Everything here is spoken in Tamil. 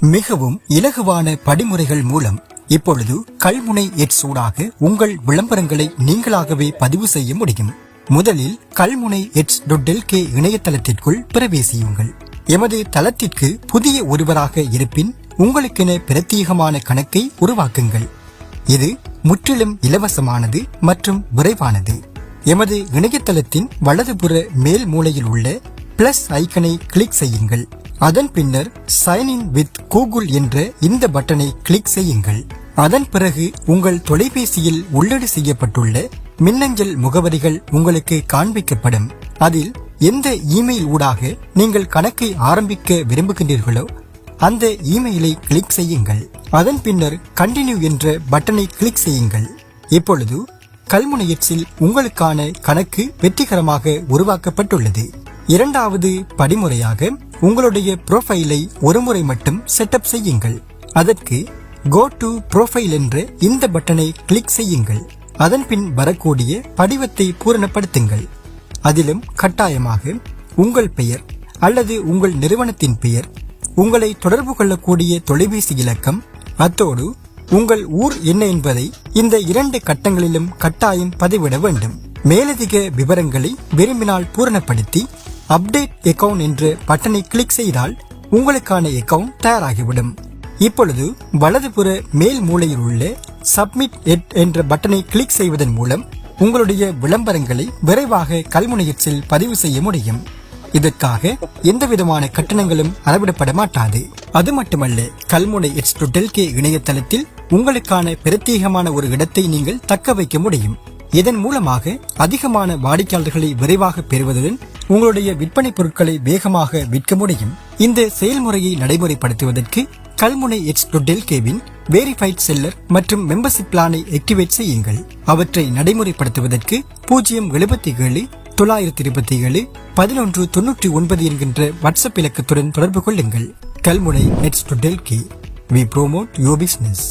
மிகவும் இலகுவான படிமுறைகள் மூலம் இப்பொழுது கல்முனை எட்ஸ் ஊடாக உங்கள் விளம்பரங்களை நீங்களாகவே பதிவு செய்ய முடியும். முதலில் கல்முனை எட்ஸ் கே இணையதளத்திற்குள் பிரவேசியுங்கள். எமது தளத்திற்கு புதிய ஒருவராக இருப்பின் உங்களுக்கென பிரத்யேகமான கணக்கை உருவாக்குங்கள். இது முற்றிலும் இலவசமானது மற்றும் விரைவானது. எமது இணையதளத்தின் வலதுபுற மேல் மூலையில் உள்ள பிளஸ் ஐக்கனை கிளிக் செய்யுங்கள். அதன் பின்னர் சைன் இன் வித் கூகுள் என்ற இந்த பட்டனை கிளிக் செய்யுங்கள். அதன் பிறகு உங்கள் தொலைபேசியில் உள்ளீடு செய்யப்பட்டுள்ள மின்னஞ்சல் முகவரிகள் உங்களுக்கு காண்பிக்கப்படும். அதில் எந்த இமெயில் ஊடாக நீங்கள் கணக்கை ஆரம்பிக்க விரும்புகின்றீர்களோ அந்த இமெயிலை கிளிக் செய்யுங்கள். அதன் பின்னர் கண்டினியூ என்ற பட்டனை கிளிக் செய்யுங்கள். இப்பொழுது கல்முனையச்சில் உங்களுக்கான கணக்கு வெற்றிகரமாக உருவாக்கப்பட்டுள்ளது. இரண்டாவது படிமுறையாக உங்களுடைய ப்ரொஃபைலை ஒருமுறை மட்டும் செட்டப் செய்யுங்கள். அதற்கு கோ டு ப்ரொஃபைல் என்ற இந்த பட்டனை கிளிக் செய்யுங்கள். அதன் பின் வரக்கூடிய படிவத்தை பூரணப்படுத்துங்கள். அதிலும் கட்டாயமாக உங்கள் பெயர் அல்லது உங்கள் நிறுவனத்தின் பெயர் உங்களை தொடர்பு கொள்ளக்கூடிய தொலைபேசி இலக்கம் அத்தோடு உங்கள் ஊர் என்ன என்பதை இந்த இரண்டு கட்டங்களிலும் கட்டாயம் பதிவிட வேண்டும். மேலதிக விவரங்களை விரும்பினால் பூரணப்படுத்தி அப்டேட் அக்கவுண்ட் என்று பட்டனை கிளிக் செய்தால் உங்களுக்கான அக்கவுண்ட் தயாராகிவிடும். இப்பொழுது வலதுபுற மேல் மூலையில் உள்ள சப்மிட் எட் என்ற பட்டனை கிளிக் செய்வதன் மூலம் உங்களுடைய விளம்பரங்களை விரைவாக கல்முனையத்தில் பதிவு செய்ய முடியும். இதற்காக எந்த விதமான கட்டணங்களும் அளவிடப்பட மாட்டாது. அது மட்டுமல்ல கல்முனை எட்ஸ் டு டெல்கே இணையதளத்தில் உங்களுக்கான பிரத்யேகமான ஒரு இடத்தை நீங்கள் தக்க வைக்க முடியும். இதன் மூலமாக அதிகமான வாடிக்கையாளர்களை விரைவாக பெறுவதுடன் உங்களுடைய விற்பனை பொருட்களை வேகமாக விற்க முடியும். இந்த செயல்முறையை நடைமுறைப்படுத்துவதற்கு கல்முனை எட்ஸ் டு டெல்கேவின் வேரிஃபைட் செல்லர் மற்றும் மெம்பர்ஷிப் பிளானை ஆக்டிவேட் செய்யுங்கள். அவற்றை நடைமுறைப்படுத்துவதற்கு பூஜ்ஜியம் எழுபத்தி ஏழு தொள்ளாயிரத்தி இருபத்தி ஏழு பதினொன்று தொன்னூற்றி ஒன்பது என்கின்ற வாட்ஸ்அப் இலக்கத்துடன் தொடர்பு கொள்ளுங்கள். கல்முனை நெட்ஸ் டு டெல்கி வி ப்ரோமோட் யோ பிஸ்னஸ்